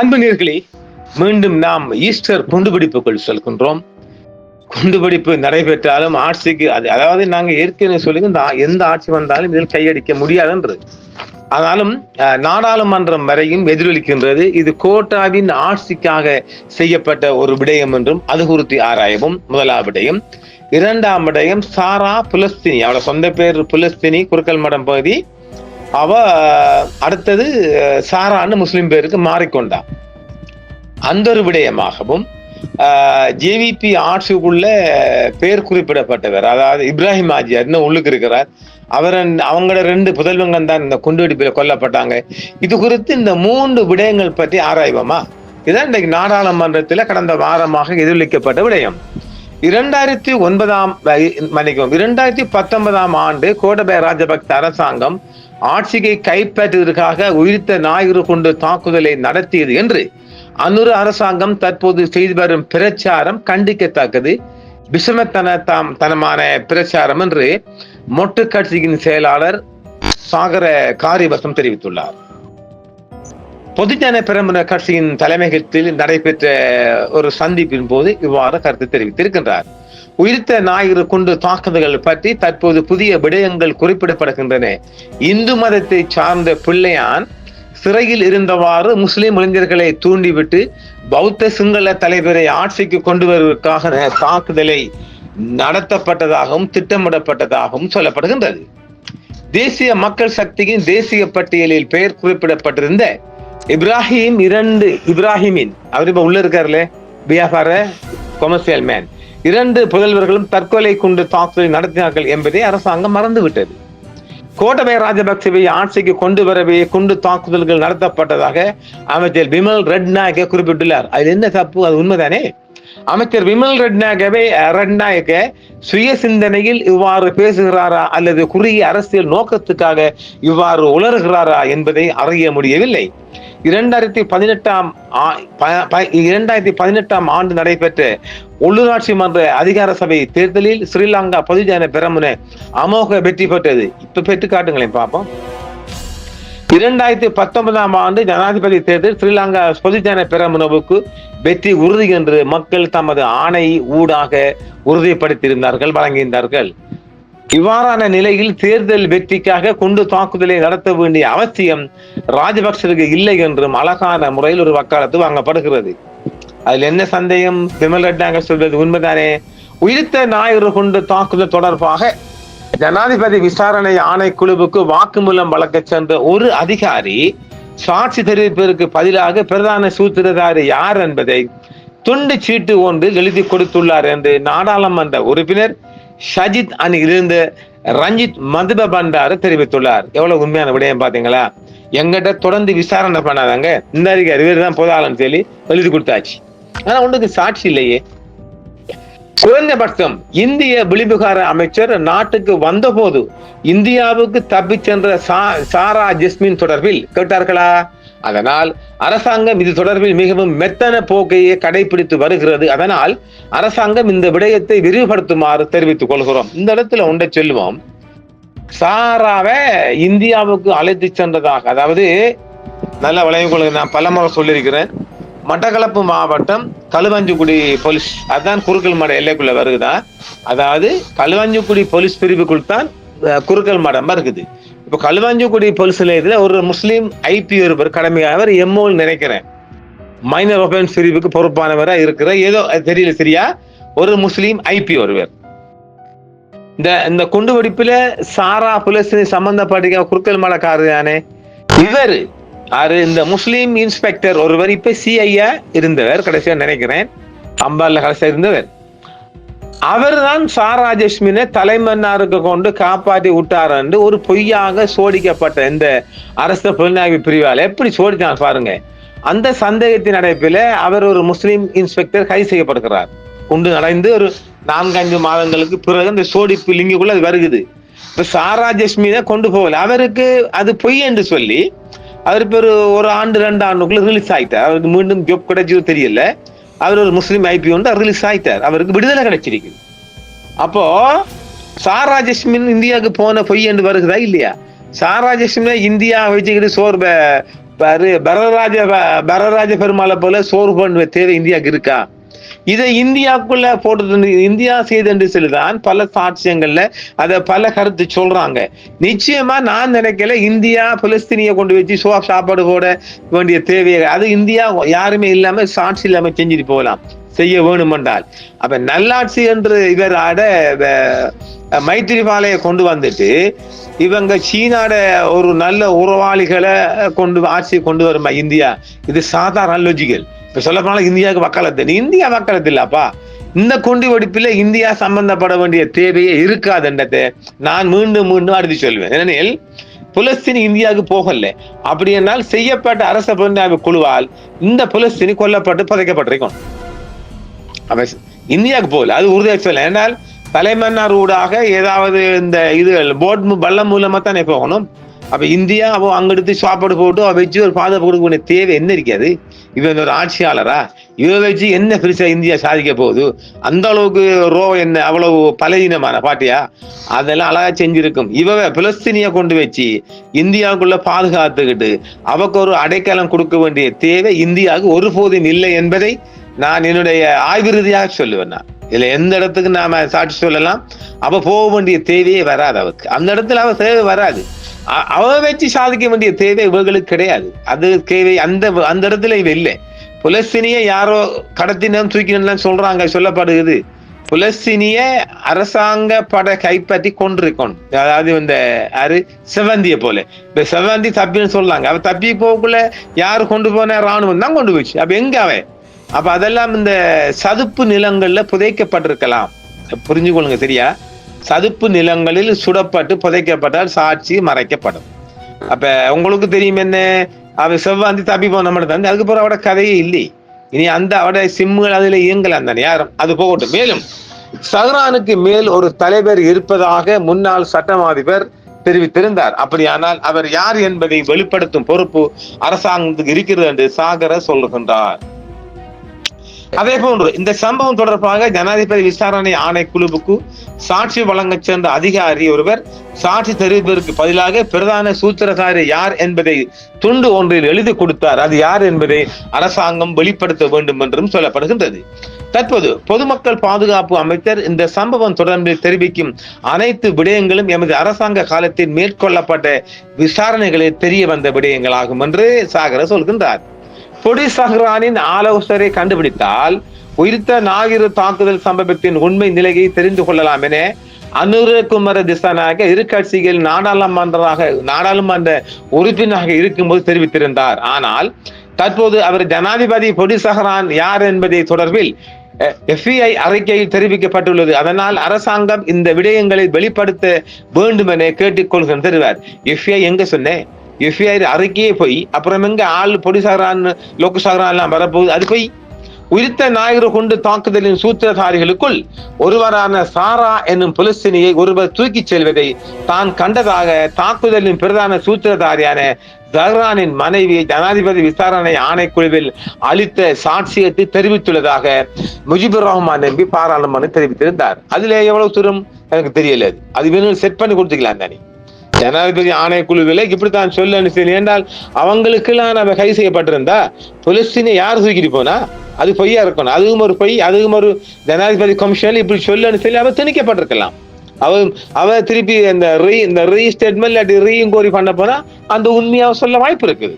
அன்பு நேர்களே மீண்டும் நாம் ஈஸ்டர் குண்டுபிடிப்புக்குள் செல்கின்றோம். குண்டுபிடிப்பு நடைபெற்றாலும் ஆட்சிக்கு அது அதாவது நாங்கள் ஏற்கனவே சொல்லி இந்த எந்த ஆட்சி வந்தாலும் இதில் கையடிக்க முடியாதுன்றது ஆனாலும் நாடாளுமன்றம் வரையும் எதிரொலிக்கின்றது. இது கோட்டாவின் ஆட்சிக்காக செய்யப்பட்ட ஒரு விடயம் என்றும் அது குறித்து ஆராயவும் முதலாம் விடயம். இரண்டாம் விடயம் சாரா புலஸ்தினி அவளோட சொந்த பேர் புலஸ்தினி குறுக்கல் மடம் பகுதி. அவ அடுத்தது சாரான்னு முஸ்லிம் பேருக்கு மாறிக்கொண்டா. அந்த ஒரு விடயமாகவும் ஜேவிபி ஆட்சிக்குள்ள பேர் குறிப்பிடப்பட்டவர் அதாவது இப்ராஹிம் ஆஜியார் இன்னும் உள்ளுக்கு இருக்கிறார். அவர் அவங்களோட ரெண்டு புதல்வங்கள் தான் இந்த குண்டுவெடிப்பில் கொல்லப்பட்டாங்க. இது குறித்து இந்த மூன்று விடயங்கள் பற்றி ஆராய்வோமா? இதான் இன்றைக்கு நாடாளுமன்றத்தில் கடந்த வாரமாக எதிரொலிக்கப்பட்ட விடயம். இரண்டாயிரத்தி ஒன்பதாம் மன்னிக்கவும் இரண்டாயிரத்தி பத்தொன்பதாம் ஆண்டு கோடபய ராஜபக்த அரசாங்கம் ஆட்சியை கைப்பற்றுவதற்காக உயிர்த்த ஞாயிறு கொண்டு தாக்குதலை நடத்தியது என்று அன்னூறு அரசாங்கம் தற்போது செய்து வரும் பிரச்சாரம் கண்டிக்கத்தக்கது. விஷமத்தன தாம் தனமான பிரச்சாரம் என்று மொட்டு கட்சியின் செயலாளர் சாகர காரியவசம் தெரிவித்துள்ளார். பொதுஜன பெருமன கட்சியின் தலைமையகத்தில் நடைபெற்ற ஒரு சந்திப்பின் போது இவ்வாறு கருத்து தெரிவித்திருக்கின்றார். உயிர்த்த ஞாயிறு கொண்டு தாக்குதல்கள் பற்றி தற்போது புதிய விடயங்கள் குறிப்பிடப்படுகின்றன. இந்து மதத்தை சார்ந்த பிள்ளையான் சிறையில் இருந்தவாறு முஸ்லிம் இளைஞர்களை தூண்டிவிட்டு பௌத்த சிங்கள தலைவரை ஆட்சிக்கு கொண்டு வருவதற்காக தாக்குதலை நடத்தப்பட்டதாகவும் திட்டமிடப்பட்டதாகவும் சொல்லப்படுகின்றது. தேசிய மக்கள் சக்தியின் தேசிய பட்டியலில் பெயர் குறிப்பிடப்பட்டிருந்த இப்ராஹிம் இரண்டு இப்ராஹிமின். அவர் இப்ப உள்ள இருக்காருல்ல வியாபார கொமர்சியல் மேன் இரண்டு புதல்வர்களும் தற்கொலை கொண்டு தாக்குதலை நடத்தினார்கள் என்பதை அரசாங்கம் மறந்துவிட்டது. கோட்டபய ராஜபக்சவை ஆட்சிக்கு கொண்டு வரவே குண்டு தாக்குதல்கள் நடத்தப்பட்டதாக அமைச்சர் விமல் ரெட்நாயக்க குறிப்பிட்டுள்ளார். அது என்ன தப்பு? அது உண்மைதானே? அமைச்சர் விமல் ரெட்நாயகவே ரெட்நாயக்க சுய சிந்தனையில் இவ்வாறு பேசுகிறாரா அல்லது குறுகிய அரசியல் நோக்கத்துக்காக இவ்வாறு உளறுகிறாரா என்பதை அறிய முடியவில்லை. இரண்டாயிரத்தி பதினெட்டாம் இரண்டாயிரத்தி பதினெட்டாம் ஆண்டு நடைபெற்ற உள்ளூராட்சி மன்ற அதிகார சபை தேர்தலில் ஸ்ரீலங்கா பொதுஜன பெரமுன அமோக வெற்றி பெற்றது. இப்ப பெற்று காட்டுங்களேன் பார்ப்போம். இரண்டாயிரத்தி பத்தொன்பதாம் ஆண்டு ஜனாதிபதி தேர்தல் ஸ்ரீலங்கா பொதுஜன பெரமுனவுக்கு வெற்றி உறுதி என்று மக்கள் தமது ஆணை ஊடாக உறுதிப்படுத்தியிருந்தார்கள் வழங்கியிருந்தார்கள். இவ்வாறான நிலையில் தேர்தல் வெற்றிக்காக குண்டு தாக்குதலை நடத்த வேண்டிய அவசியம் ராஜபக்சருக்கு இல்லை என்றும் அழகான முறையில் ஒரு வக்காலத்து வாங்கப்படுகிறது. அதில் என்ன சந்தேகம்? விமல் ரெட்டாங்க சொல்வது உண்மைதானே? உயிர்த்த ஞாயிறு குண்டு தாக்குதல் தொடர்பாக ஜனாதிபதி விசாரணை ஆணைக்குழுவுக்கு வாக்குமூலம் வழங்க சென்ற ஒரு அதிகாரி சாட்சி தெரிவிப்பதற்கு பதிலாக பிரதான சூத்திரதாரி யார் என்பதை துண்டு சீட்டு ஒன்று எழுதி கொடுத்துள்ளார் என்று நாடாளுமன்ற உறுப்பினர் ஷஜித் அணியிலிருந்து ரஞ்சித் மதுப பண்டாரு தெரிவித்துள்ளார். எவ்வளவு உண்மையான விடயம் பாத்தீங்களா எங்கிட்ட தொடர்ந்து விசாரணை பண்ணாதாங்க இந்த அறிக்கை அறிவியல் தான் போதாளன்னு சொல்லி எழுதி கொடுத்தாச்சு. ஆனா ஒன்றுக்கு சாட்சி இல்லையே. குறைந்தபட்சம் இந்திய வெளிவிகார அமைச்சர் நாட்டுக்கு வந்தபோது இந்தியாவுக்கு தப்பிச் சென்ற சா- சாரா ஜெஸ்மின் தொடர்பில் கேட்டார்களா? அதனால் அரசாங்கம் இது தொடர்பில் மிகவும் மெத்தன போக்கையே கடைபிடித்து வருகிறது. அதனால் அரசாங்கம் இந்த விடயத்தை விரிவுபடுத்துமாறு தெரிவித்துக் கொள்கிறோம். இந்த இடத்துல ஒன்றை சொல்லுவோம். சாராவை இந்தியாவுக்கு அழைத்து சென்றதாக அதாவது நல்ல விளைவுகளுக்கு நான் பலமுறை சொல்லியிருக்கிறேன். மட்டக்களப்பு மாவட்டம் களுவஞ்சிக்குடி போலீஸ் அதுதான் குறுக்கல் மட எல்லைக்குள்ள வருகுதா? அதாவது களுவஞ்சிக்குடி போலீஸ் பிரிவுக்குள் தான் குறுக்கல் மடமா இருக்குது. இப்போ களுவஞ்சிக்குடி போலீஸ் நிலையத்தில் ஒரு முஸ்லீம் ஐபி ஒருவர் கடமையானவர் எம்ஓன்னு நினைக்கிறேன். மைனர் ஒஃபென்ஸ் பிரிவுக்கு பொறுப்பானவரா இருக்கிற ஏதோ அது தெரியல சரியா? ஒரு முஸ்லீம் ஐபி ஒருவர். இந்த இந்த குண்டு வெடிப்புல சாரா புலசினி சம்பந்தப்பட்ட குறுக்கல் மடக்காரர் தானே இவர் அவர் இந்த முஸ்லீம் இன்ஸ்பெக்டர் ஒருவர் இப்ப சிஐயா இருந்தவர் கடைசியா நினைக்கிறேன் அம்பால்ல கடைசியா இருந்தவர். அவர் தான் ஜஸ்மினை தலைமன்னாருக்கு கொண்டு காப்பாற்றி விட்டார் என்று ஒரு பொய்யாக சோடிக்கப்பட்ட இந்த அரச புலனாய்வு பிரிவால் எப்படி சோடிச்சான் பாருங்க. அந்த சந்தேகத்தின் அடைப்பில் அவர் ஒரு முஸ்லீம் இன்ஸ்பெக்டர் கைது செய்யப்படுகிறார். குண்டு நடந்து ஒரு நான்கஞ்சு மாதங்களுக்கு பிறகு இந்த சோடிப்பு லிங்குக்குள்ள அது வருகுது. இப்ப சாரா ஜஸ்மினை கொண்டு போகல. அவருக்கு அது பொய் என்று சொல்லி அவர் இப்போ ஒரு ஒரு ஆண்டு ரெண்டு ஆண்டுக்குள்ள ரிலீஸ் ஆயிட்டார். அவருக்கு மீண்டும் ஜாப் கிடைச்சது தெரியல. அவர் ஒரு முஸ்லீம் ஐபி வந்து ரிலீஸ் ஆயிட்டார். அவருக்கு விடுதலை கிடைச்சிருக்கு அப்போ சாரா ஜஸ்மின் இந்தியாவுக்கு போன பொய் என்று வருகிறதா இல்லையா? சாரா ஜஸ்மின் இந்தியா வச்சுக்கிட்டு சோர்ப பரராஜ பரதராஜ பெருமாளை போல சோறு பண்ணுவ தேவை இந்தியாவுக்கு இருக்கா? இதை இந்தியாவுக்குள்ள போட்டு இந்தியா செய்தென்று சொல்லிதான் பல சாட்சியங்கள்ல அதை பல கருத்து சொல்றாங்க. நிச்சயமா நான் நினைக்கல இந்தியா பலஸ்தீனிய கொண்டு வச்சு சோ சாப்பாடு போட வேண்டிய தேவையை அது இந்தியா யாருமே இல்லாம சாட்சி இல்லாம செஞ்சுட்டு போகலாம். செய்ய வேணுமென்றால். அப்ப நல்லாட்சி என்று இவர் ஆட மைத்திரிபாலையை கொண்டு வந்துட்டு இவங்க சீனாட ஒரு நல்ல உறவாளிகளை கொண்டு ஆட்சியை கொண்டு வருமா இந்தியா? இது சாதாரண லாஜிக்கல் இப்ப சொல்ல போனாலும் இந்தியாவுக்கு வக்காலத்து. இந்தியா வக்காலத்து இல்லப்பா. இந்த குண்டு வெடிப்பில் இந்தியா சம்பந்தப்பட வேண்டிய தேவையே இருக்காதுன்றதை நான் மீண்டும் மீண்டும் அடுத்து சொல்வேன். ஏனெனில் புலஸ்தீன் இந்தியாவுக்கு போகல. அப்படி என்னால் செய்யப்பட்ட அரச புலனாய்வு குழுவால் இந்த புலஸ்தீனி கொல்லப்பட்டு புதைக்கப்பட்டிருக்கும். அப்ப இந்தியாவுக்கு போகல. அது உறுதியாக சொல்ல. ஏனால் தலைமன்னார் ஊடாக ஏதாவது இந்த இது போட் பள்ளம் மூலமா தானே போகணும்? அப்ப இந்தியா அவ அங்கெடுத்து சாப்பாடு போட்டு அவன் வச்சு ஒரு பாதுகாப்பு கொடுக்க வேண்டிய தேவை என்ன இருக்காது இவன் ஒரு ஆட்சியாளரா? இவன் வச்சு என்ன பெருசா இந்தியா சாதிக்க போகுது? அந்த அளவுக்கு ரோ என்ன அவ்வளவு பலவீனமான பாட்டியா? அதெல்லாம் அழகா செஞ்சிருக்கும். இவ பிலஸ்தீனிய கொண்டு வச்சு இந்தியாவுக்குள்ள பாதுகாத்துக்கிட்டு அவக்கு ஒரு அடைக்கலம் கொடுக்க வேண்டிய தேவை இந்தியாவுக்கு ஒருபோதும் இல்லை என்பதை நான் என்னுடைய ஆய்வு ரீதியாக சொல்லுவேன் நான். இதுல எந்த இடத்துக்கு நாம சாட்சி சொல்லலாம்? அவ போக வேண்டிய தேவையே வராது அவருக்கு அந்த இடத்துல அவ தேவை வராது. அவ வச்சு சாதிக்க வேண்டிய தேவை இவர்களுக்கு கிடையாது. அது தேவை அந்த அந்த இடத்துல இவ இல்லை. புலஸ்தினிய யாரோ கடத்தினம் தூக்கினு சொல்றாங்க சொல்லப்படுகிறது. புலஸ்தினிய அரசாங்க படை கைப்பற்றி கொண்டிருக்கணும். அதாவது இந்த அரு செவந்திய போல. இப்ப செவந்தி தப்பின்னு சொல்றாங்க. அவ தப்பி போக்குள்ள யாரு கொண்டு போன? ராணுவம் தான் கொண்டு போச்சு. அப்ப எங்க அவன்? அப்ப அதெல்லாம் இந்த சதுப்பு நிலங்கள்ல புதைக்கப்பட்டிருக்கலாம். புரிஞ்சு கொள்ளுங்க சரியா? சதுப்பு நிலங்களில் சுடப்பட்டு புதைக்கப்பட்டால் சாட்சி மறைக்கப்படும். அப்ப உங்களுக்கு தெரியும் என்ன? அவ செவ்வாந்தி தப்பி போன மட்டும் தான் அதுக்கப்புறம் அவட கதையே இல்லை. இனி அந்த அவட சிம்முகள் அதுல இயங்கலாம் தானே? யாரும்? அது போகட்டும். மேலும் சஹ்ரானுக்கு மேல் ஒரு தலைவர் இருப்பதாக முன்னாள் சட்டமாதிபர் தெரிவித்திருந்தார். அப்படியானால் அவர் யார் என்பதை வெளிப்படுத்தும் பொறுப்பு அரசாங்கத்துக்கு இருக்கிறது என்று சாகர சொல்லுகின்றார். அதே போன்று இந்த சம்பவம் தொடர்பாக ஜனாதிபதி விசாரணை ஆணைக்குழுவுக்கு சாட்சி வழங்க சென்ற அதிகாரி ஒருவர் சாட்சி தெரிவிப்பதற்கு பதிலாக பிரதான சூத்திரதாரி யார் என்பதை துண்டு ஒன்றில் எழுதி கொடுத்தார். அது யார் என்பதை அரசாங்கம் வெளிப்படுத்த வேண்டும் என்றும் சொல்லப்படுகின்றது. தற்போது பொதுமக்கள் பாதுகாப்பு அமைச்சர் இந்த சம்பவம் தொடர்பில் தெரிவிக்கும் அனைத்து விடயங்களும் எமது அரசாங்க காலத்தில் மேற்கொள்ளப்பட்ட விசாரணைகளில் தெரிய வந்த விடயங்களாகும் என்று சாகர சொல்கின்றார். பொடி சஹ்ரானின் ஆலோசனை கண்டுபிடித்தால் உயிர்த்த நாகிரு தாக்குதல் சம்பவத்தின் உண்மை நிலையை தெரிந்து கொள்ளலாம் என அனுரகுமர திசானாக இரு கட்சிகள் நாடாளுமன்றமாக நாடாளுமன்ற உறுப்பினராக இருக்கும்போது தெரிவித்திருந்தார். ஆனால் தற்போது அவர் ஜனாதிபதி பொடி சஹரான் யார் என்பதை தொடர்பில் எஃப்இஐ அறிக்கையில் தெரிவிக்கப்பட்டுள்ளது. அதனால் அரசாங்கம் இந்த விடயங்களை வெளிப்படுத்த வேண்டும் என கேட்டுக்கொள்கின்றார் எஃப்ஐ எங்க சொன்னேன் எஃப்ஐஆர் அறிக்கையே போய் அப்புறம் எங்க ஆள் பொடிசாரான் லோகசாகரான் எல்லாம் வரப்போகுது அது போய் உயிர்த்த நாயகர் கொண்டு தாக்குதலின் சூத்திரதாரிகளுக்குள் ஒருவரான சாரா என்னும் புலஸ்தினியை ஒருவர் தூக்கிச் செல்வதை தான் கண்டதாக தாக்குதலின் பிரதான சூத்திரதாரியான ஜஹ்ரானின் மனைவி ஜனாதிபதி விசாரணை ஆணைக்குழுவில் அளித்த சாட்சியத்தை தெரிவித்துள்ளதாக முஜிபுர் ரஹ்மான் நம்பி பாராளுமன்றம் தெரிவித்திருந்தார். அதுல எவ்வளவு தூரம்? எனக்கு தெரியல. அது வேணும் செட் பண்ணி கொடுத்துக்கலாம் தானே ஜனாதிபதி ஆணைக்குழுவில் இப்படித்தான் சொல்லு சரி என்றால் அவங்களுக்கெல்லாம் நம்ம கை செய்யப்பட்டிருந்தா புலஸ்தீனை யார் தூக்கிட்டு போனா? அது பொய்யா இருக்கணும். அதுவும் ஒரு பொய் அதுவும் ஒரு ஜனாதிபதி கமிஷன் இப்படி சொல்லு சொல்லி அவ திணிக்கப்பட்டிருக்கலாம். அவர் அவ திருப்பி இந்த ரீ இந்த ரீ ஸ்டேட்மெண்ட் இல்லாட்டி ரீஇன்கோரி பண்ண போனா அந்த உண்மையாக சொல்ல வாய்ப்பு இருக்குது.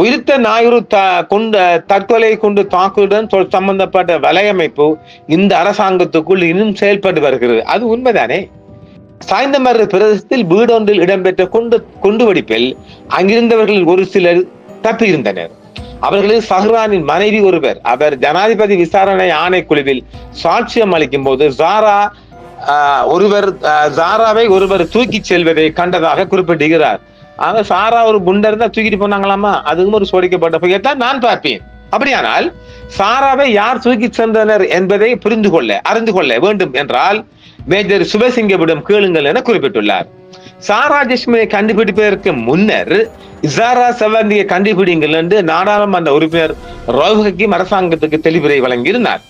உயிர்த்த ஞாயிறு த கொண்டு தற்கொலை கொண்டு தாக்குடன் சம்பந்தப்பட்ட வலையமைப்பு இந்த அரசாங்கத்துக்குள் இன்னும் செயல்பட்டு வருகிறது. அது உண்மைதானே? சாய்ந்தமர பிரதேசத்தில் வீடொன்றில் இடம்பெற்ற குண்டு குண்டுவெடிப்பில் அங்கிருந்தவர்களில் ஒரு சிலர் தப்பியிருந்தனர். அவர்களில் சஹ்ரானின் மனைவி ஒருவர் அவர் ஜனாதிபதி விசாரணை ஆணைக்குழுவில் சாட்சியம் அளிக்கும் போது ஜாரா ஒருவர் ஜாராவை ஒருவர் தூக்கி செல்வதை கண்டதாக குறிப்பிடுகிறார். ஆக சாரா ஒரு குண்டர் தான் தூக்கிட்டு போனாங்களாமா? அதுவும் ஒரு சோடிக்கப்பட்ட புகையத்தான் நான் பார்ப்பேன். அப்படியானால் சாராவை யார் தூக்கி சென்றனர் என்பதை புரிந்து கொள்ள அறிந்து கொள்ள வேண்டும் என்றால் மேஜர் சுபசிங்கவிடம் கேளுங்கள் என குறிப்பிட்டுள்ளார். சாரா ஜஸ்மினை கண்டுபிடிப்பதற்கு முன்னர் இசாரா செவந்தியை கண்டுபிடிங்கள் என்று நாடாளுமன்ற உறுப்பினர் ரவு அரசாங்கத்துக்கு தெளிவுரை வழங்கியிருந்தார்.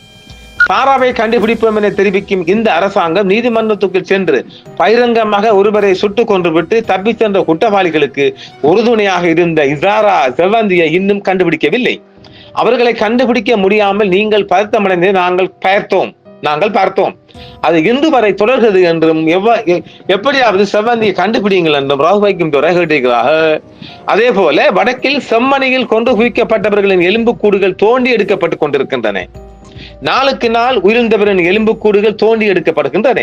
சாராவை கண்டுபிடிப்போம் என தெரிவிக்கும் இந்த அரசாங்கம் நீதிமன்றத்துக்கு சென்று பகிரங்கமாக ஒருவரை சுட்டுக் கொன்றுவிட்டு தப்பிச் சென்ற குற்றவாளிகளுக்கு உறுதுணையாக இருந்த இசாரா செவ்வந்தியை இன்னும் கண்டுபிடிக்கவில்லை. அவர்களை கண்டுபிடிக்க முடியாமல் நீங்கள் பதத்தமடைந்து நாங்கள் பயர்த்தோம். நாங்கள் பார்த்தோம். அது இன்று வரை தொடர்கிறது என்றும் எப்படியாவது செவ்வந்தியை கண்டுபிடிங்கள் என்றும் ராகுவைக்கும் துறை கேட்டிருக்கிறாக. அதே போல வடக்கில் செம்மணியில் கொண்டு குவிக்கப்பட்டவர்களின் எலும்புக்கூடுகள் தோண்டி எடுக்கப்பட்டுக் கொண்டிருக்கின்றன. நாளுக்கு நாள் உயிர்ந்தவரின் எலும்புக்கூடுகள் தோண்டி எடுக்கப்படுகின்றன.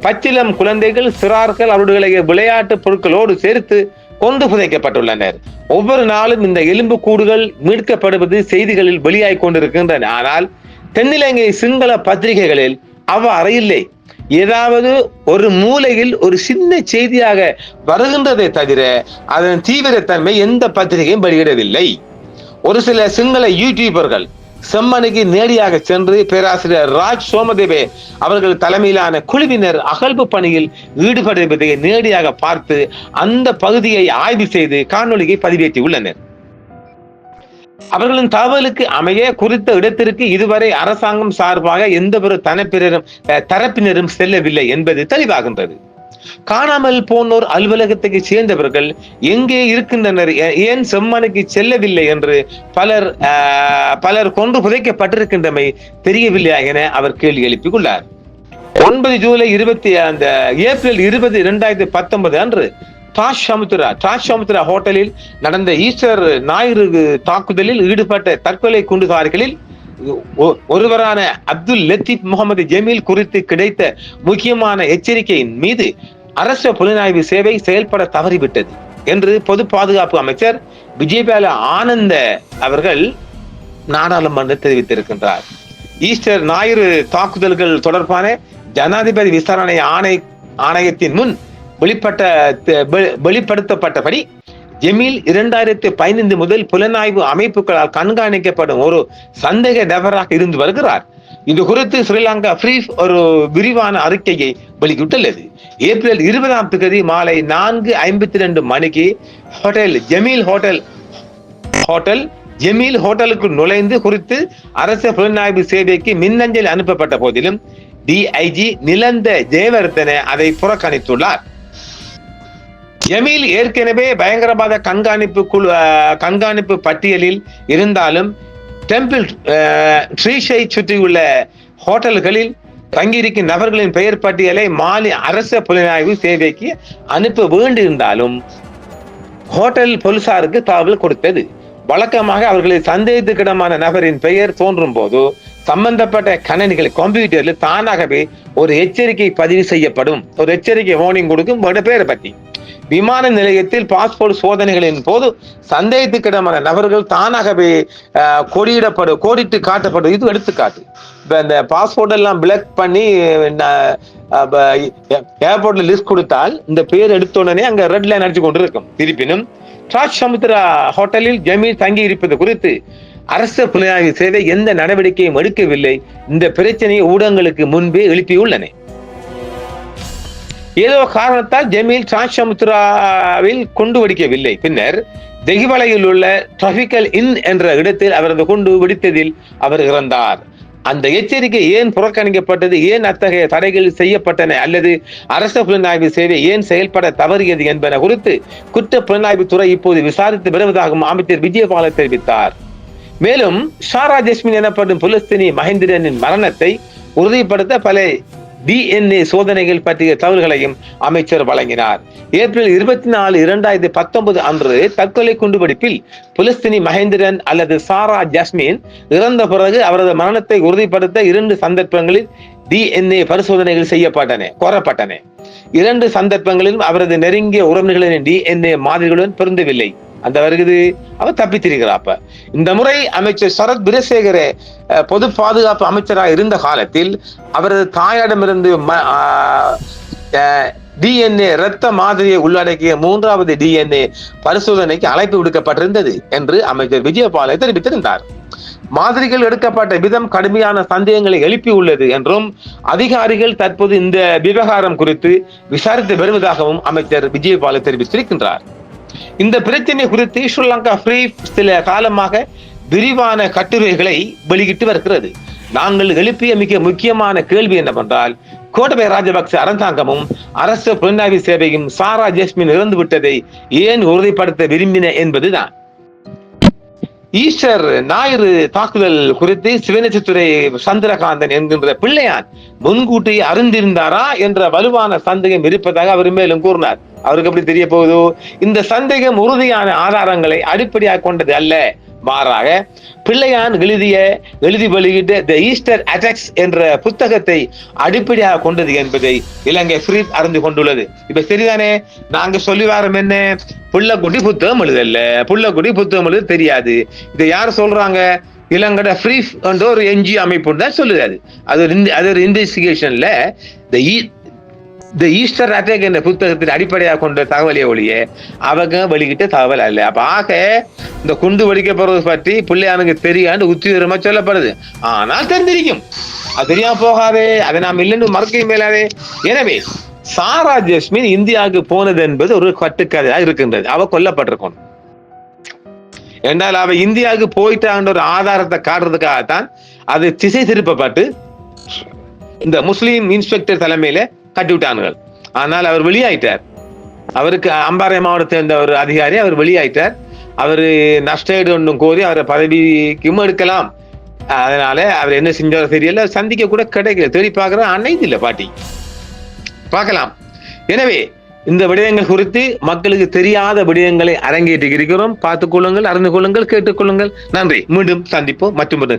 பச்சிலம் குழந்தைகள் சிறார்கள் அவர்களுடைய விளையாட்டு பொருட்களோடு சேர்த்து கொண்டு புதைக்கப்பட்டுள்ளனர். ஒவ்வொரு நாளும் இந்த எலும்பு கூடுகள் மீட்கப்படுவது செய்திகளில் வெளியாய் கொண்டிருக்கின்றன. ஆனால் தென்னிலங்கை சிங்கள பத்திரிகைகளில் அவ அறையில்லை ஏதாவது ஒரு மூலையில் ஒரு சின்ன செய்தியாக வருகின்றதை தவிர அதன் தீவிரத்தன்மை எந்த பத்திரிகையும் வெளியிடவில்லை. ஒரு சில சிங்கள யூடியூபர்கள் செம்மணிக்கு நேரடியாக சென்று பேராசிரியர் ராஜ் சோமதேவே அவர்கள் தலைமையிலான குழுவினர் அகழ்வு பணியில் ஈடுபடுவதை நேரடியாக பார்த்து அந்த பகுதியை ஆய்வு செய்து காணொளியை பதிவேற்றி உள்ளனர் அவர்களின் தகவலுக்கு அமைய குறித்த இடத்திற்கு இதுவரை அரசாங்கம் சார்பாக எந்த ஒரு தனப்பினரும் தரப்பினரும் செல்லவில்லை என்பது தெளிவாகின்றது. காணாமல் போனோர் அலுவலகத்துக்கு சேர்ந்தவர்கள் எங்கே இருக்கின்றனர் ஏன் செம்மனுக்கு செல்லவில்லை என்று பலர் ஆஹ், பலர் கொன்று புதைக்கப்பட்டிருக்கின்றமை தெரியவில்லையா என அவர் கேள்வி எழுப்பியுள்ளார். ஒன்பது ஜூலை இருபத்தி அந்த ஏப்ரல் இருபது இரண்டாயிரத்தி பத்தொன்பது அன்று டாஷ் சமுத்திரா டாஷ் சமுத்திரா ஹோட்டலில் நடந்த ஈஸ்டர் ஞாயிறு தாக்குதலில் ஈடுபட்ட தற்கொலை குண்டுகாரிகளில் ஒருவரான அப்துல் லத்தீப் முகமது ஜமீல் குறித்து கிடைத்த முக்கியமான எச்சரிக்கையின் மீது அரச புலனாய்வு சேவை செயல்பட தவறிவிட்டது என்று பொது பாதுகாப்பு அமைச்சர் விஜயபால ஆனந்த அவர்கள் நாடாளுமன்றம் தெரிவித்திருக்கின்றார். ஈஸ்டர் ஞாயிறு தாக்குதல்கள் தொடர்பான ஜனாதிபதி விசாரணை ஆணை ஆணையத்தின் முன் வெளிப்பட்ட வெளிப்படுத்தப்பட்டபடி ஜெமீல் இரண்டாயிரத்தி பதினைந்து முதல் புலனாய்வு அமைப்புகளால் கண்காணிக்கப்படும் ஒரு சந்தேக நபராக இருந்து வருகிறார். இது குறித்து ஸ்ரீலங்கா ஃப்ரீ ஒரு விரிவான அறிக்கையை வெளியிட்டுள்ளது. ஏப்ரல் இருபதாம் தேதி மாலை நான்கு ஐம்பத்தி ரெண்டு மணிக்கு hotel Jameel hotel hotel Jameel ஹோட்டலுக்கு நுழைந்து குறித்து அரச புலனாய்வு சேவைக்கு மின்னஞ்சல் அனுப்பப்பட்ட போதிலும் டிஐஜி நிலந்த ஜெயவர்தன அதை புறக்கணித்துள்ளார். ஜமீல் ஏற்கனவே பயங்கரவாத கண்காணிப்பு குழு கண்காணிப்பு பட்டியலில் இருந்தாலும் டெம்பிள் ட்ரீஷை சுற்றியுள்ள ஹோட்டல்களில் தங்கியிருக்கும் நபர்களின் பெயர் பட்டியலை மாலி அரச புலனாய்வு சேவைக்கு அனுப்ப வேண்டியிருந்தாலும் ஹோட்டல் போலீசாருக்கு தகவல் கொடுத்தது. வழக்கமாக அவர்களை சந்தேகத்துக்கிடமான நபரின் பெயர் தோன்றும் போது சம்பந்தப்பட்ட கணனிகள் கம்ப்யூட்டரில் தானாகவே ஒரு எச்சரிக்கை பதிவு செய்யப்படும். ஒரு எச்சரிக்கை வார்னிங் கொடுக்கும். பேரை பற்றி. விமான நிலையத்தில் பாஸ்போர்ட் சோதனைகளின் போது சந்தேகத்துக்கிடமான நபர்கள் தானாகவே அஹ், கொடியிடப்படும் கோடிட்டு காட்டப்படும் இது எடுத்துக்காட்டு. இப்போ இந்த பாஸ்போர்ட் எல்லாம் பிளக் பண்ணி ஏர்போர்ட்ல லிஸ்ட் கொடுத்தால் இந்த பேர் எடுத்த உடனே அங்க ரெட் லைன் அடிச்சு கொண்டு இருக்கும் இருப்பினும் ட்ராஜ் சமுத்திரா ஹோட்டலில் ஜமீல் தங்கி இருப்பது குறித்து அரசு புலனாய்வு சேவை எந்த நடவடிக்கையும் எடுக்கவில்லை. இந்த பிரச்சனையை ஊடகங்களுக்கு முன்பே எழுப்பியுள்ளன. ஏதோ காரணத்தால் ஜமீல் சாஷமுத்ராவில் குண்டு வெடிக்கவில்லை. பின்னர் தெஹிவலையில் உள்ள டிராபிக்கல் இன் என்ற இடத்தில் அவரது குண்டு வெடித்ததில் அவர் இறந்தார். அந்த எச்சரிக்கை ஏன் புறக்கணிக்கப்பட்டது? ஏன் அத்தகைய தடைகள் செய்யப்பட்டன? அல்லது அரச புலனாய்வு சேவை ஏன் செயல்பட தவறியது என்பன குறித்து குற்ற புலனாய்வு துறை இப்போது விசாரித்து வருவதாகவும் அமைச்சர் விஜயபால தெரிவித்தார். மேலும் ஷாரா ஜஸ்மின் எனப்படும் புலஸ்தினி மகேந்திரனின் மரணத்தை உறுதிப்படுத்த பல டிஎன்ஏ சோதனைகள் பற்றிய தகவல்களையும் அமைச்சர் வழங்கினார். ஏப்ரல் இருபத்தி நாலு இரண்டாயிரத்தி பத்தொன்பது அன்று தற்கொலை குண்டுபிடிப்பில் புலஸ்தினி மகேந்திரன் அல்லது சாரா ஜஸ்மின் இறந்த பிறகு அவரது மரணத்தை உறுதிப்படுத்த இரண்டு சந்தர்ப்பங்களில் டிஎன்ஏ பரிசோதனைகள் செய்யப்பட்டன கோரப்பட்டன. இரண்டு சந்தர்ப்பங்களிலும் அவரது நெருங்கிய உறவினர்களின் டிஎன்ஏ மாதிரிகளுடன் பொருந்தவில்லை. அந்த வருகிறது அவர் தப்பித்திருக்கிறாப்ப இந்த முறை அமைச்சர் சரத் பிரசேகர பொது பாதுகாப்பு அமைச்சராக இருந்த காலத்தில் அவரது தாயிடமிருந்து டிஎன்ஏ இரத்த மாதிரியை உள்ளடக்கிய மூன்றாவது டிஎன்ஏ பரிசோதனைக்கு அழைப்பு விடுக்கப்பட்டிருந்தது என்று அமைச்சர் விஜயபாலை தெரிவித்திருந்தார். மாதிரிகள் எடுக்கப்பட்ட விதம் கடுமையான சந்தேகங்களை எழுப்பியுள்ளது என்றும் அதிகாரிகள் தற்போது இந்த விவகாரம் குறித்து விசாரித்து வருவதாகவும் அமைச்சர் விஜயபாலை தெரிவித்திருக்கின்றார். இந்த பிரச்சனை குறித்து ஸ்ரீலங்கா ஃப்ரீ சில காலமாக விரிவான கட்டுரைகளை வெளியிட்டு வருகிறது. நாங்கள் எழுப்பிய மிக முக்கியமான கேள்வி என்னவென்றால் கோட்டபய ராஜபக்ச அரசாங்கமும் அரசு புலனாய்வு சேவையும் சாரா ஜெஸ்மின் இறந்து விட்டதை ஏன் உறுதிப்படுத்த விரும்பின என்பதுதான். ஈஸ்டர் ஞாயிறு தாக்குதல் குறித்து சிவனச்சித்துறை சந்திரகாந்தன் என்கின்ற பிள்ளையான் முன்கூட்டி அறிந்திருந்தாரா என்ற வலுவான சந்தேகம் இருப்பதாக அவர் மேலும் கூறினார். அவருக்கு எப்படி தெரிய போகுதோ? இந்த சந்தேகம் உறுதியான ஆதாரங்களை அடிப்படையாக கொண்டது அல்ல. மாறாக பிள்ளையான் எழுதிய எழுதி வெளியிட்ட த ஈஸ்டர் அட்டாக்ஸ் என்ற புத்தகத்தை அடிப்படையாக கொண்டது என்பதை இலங்கை ஃப்ரீ அறிந்து கொண்டுள்ளது. இப்ப சரிதானே? நாங்க சொல்லி வரோம் என்ன? புள்ளக்குடி புத்தகம் எழுதல்ல. புள்ளக்குடி புத்தகம் எழுத தெரியாது. இதை யார் சொல்றாங்க? இலங்கட ஃப்ரீ என்ற ஒரு என்ஜிஓ அமைப்பு தான் சொல்லுது அது. இந்த- அது ஒரு இன்வெஸ்டிகேஷன்ல த இந்த ஈஸ்டர் அட்டாக் என்ற புத்தகத்தின் அடிப்படையாக கொண்ட தகவலை ஒழிய அவங்க வெளியிட்ட தகவல் அல்ல. அப்ப ஆக இந்த குண்டு வெடிக்கப்படுறது பற்றி பிள்ளையானுக்கு தெரியாண்டு உத்தியோகமா சொல்லப்படுது. ஆனால் தெரிஞ்சிருக்கும் அது தெரியாம போகாதே. அதை நாம் இல்லைன்னு மறக்க மேலாதே எனவே சாரா ஜஸ்மின் இந்தியாவுக்கு போனது என்பது ஒரு கட்டுக்கதையாக இருக்கின்றது. அவ கொல்லப்பட்டிருக்கணும். என்றால் அவ இந்தியாவுக்கு போயிட்டான்ற ஒரு ஆதாரத்தை காட்டுறதுக்காகத்தான் அது திசை திருப்பப்பட்டு இந்த முஸ்லீம் இன்ஸ்பெக்டர் தலைமையில கட்டிவிட்டானுகள் ஆனால் அவர் வெளியாயிட்டார். அவருக்கு அம்பாறை மாவட்டத்தை சேர்ந்த ஒரு அதிகாரி அவர் வெளியாயிட்டார். அவர் நஷ்டஈடு ஒன்றும் கோரி அவரை பதவிக்கும் எடுக்கலாம். அதனால அவர் என்ன செஞ்சாரோ தெரியல. சந்திக்க கூட கிடைக்கல. தேடி பார்க்குற அனைத்து இல்லை பாட்டி. பார்க்கலாம். எனவே இந்த விடயங்கள் குறித்து மக்களுக்கு தெரியாத விடயங்களை அரங்கேற்றி இருக்கிறோம் பார்த்துக் கொள்ளுங்கள் அறிந்து கொள்ளுங்கள் கேட்டுக்கொள்ளுங்கள் நன்றி. மீண்டும் சந்திப்போம். மற்றும் ஒரு